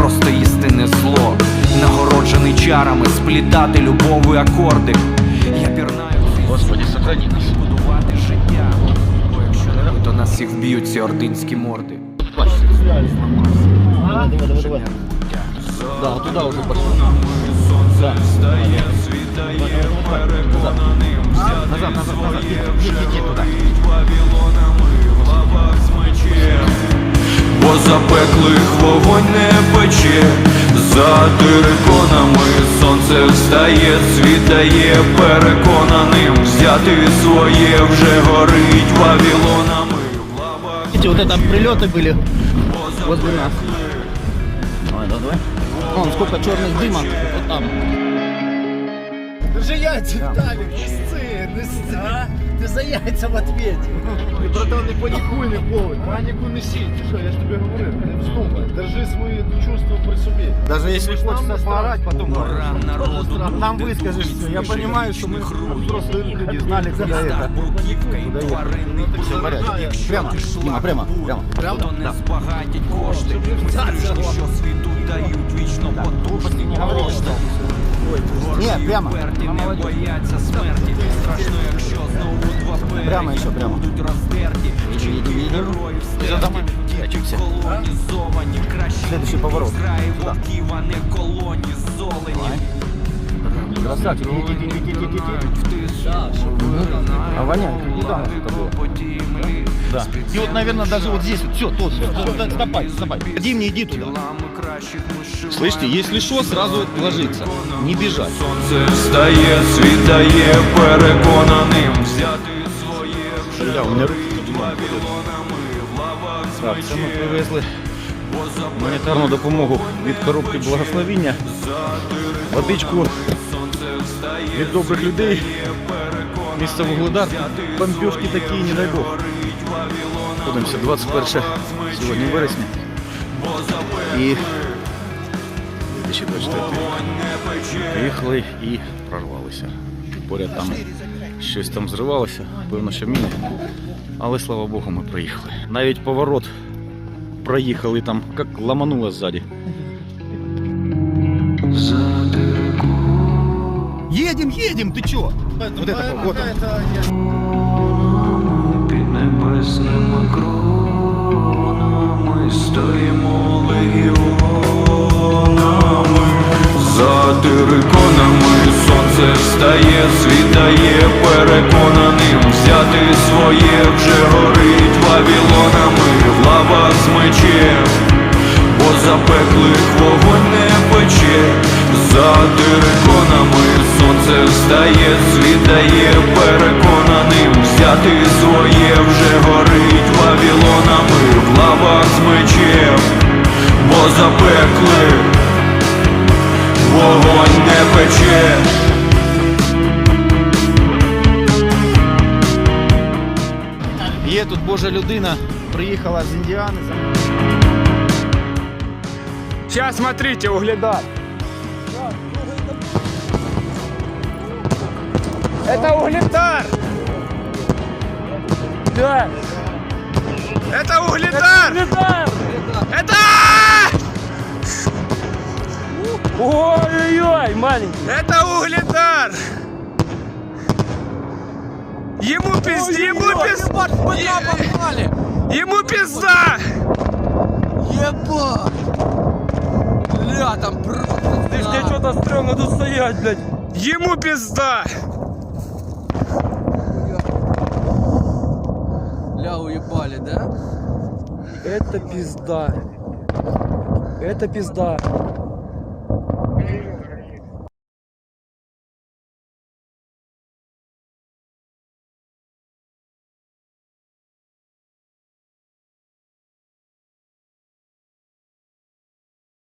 просто істинне зло, нагороджений чарами, сплітати любові акорди. Я пірнаю Господи, сохрани нас. будувати життя. Бо якщо не то нас всіх вб'ють ці ординські морди. Да, туда уже пошли. Да. Назад, назад, назад. запеклих вогонь не пече, за териконами сонце встає, світає переконаним, взяти своє вже горить вавілонами. В лавах Видите, вот это прилеты были возле нас. Давай, давай, давай. Вон сколько черных дыма. Вот там. Держи яйця, Віталік, нести, нести. Ти за яйця в ответе. Братан, не панікуй, не поводь. Паніку не сій. Ти що, я ж тобі говорив, не вздумай. Держи свої чувства при собі. Даже если хочется поорать, потом Мора народу нам выскажешь все. Я понимаю, что мы взрослые люди знали, куда это. Бурківка і тваринний Все в порядке. Прямо, Дима, прямо, прямо. Хто не збагатять кошти, Царі, що світу прямо. Не бояться смерті. Страшно, якщо знову два переді Прямо, ще прямо. будуть роздерті. Едем. Героїв стерті. домами. Колонізовані, Следующий поворот. зграї вовків, а не колонізовані. Красавчик, іди, іди, іди, иди, иди. А воняет, недавно это было. Да. И вот, наверное, даже вот здесь вот. Все, тут. Все, стопай, стопай. Иди мне, иди туда. Слышите, если что, сразу ложиться. Не бежать. Сонце встає, світає, переконаним взяти своє вже Бля, у мене руки вавілонами в лавах з Так, це ми мечем. привезли гуманітарну допомогу від коробки благословіння, водичку від добрих людей. Місце Вугледар. Бомбіжки такі, не дай Бог. Ходимося 21 сьогодні вересня. І 2024 Приїхали і прорвалися. Поряд там щось там зривалося, певно, що міни. Але слава Богу, ми приїхали. Навіть поворот проїхали там, як ламануло ззаді. Едем, едем, ты чё? Вот это, вот он. Під небесними кронами стоїмо легіонами за териконами сонце встає, світає переконаним взяти своє вже горить вавілонами в лавах з мечем бо запеклих вогонь не пече, за териконами сонце встає, світає переконаним, взяти своє вже горить вавілонами в лавах з мечем, бо запеклих вогонь не пече. Є тут Божа людина, приїхала з Індіани. Сейчас смотрите, угледар. Это угледар! Да! Это угледар! Угледар! Это! Ой-ой-ой, маленький! Это угледар! Ему пизда! Ему пизда! Ему пизда! Єба! Бля, там просто... Ты ж мне что-то стрёмно тут стоять, блядь. Ему пизда! Бля, уебали, да? Это пизда. Это пизда.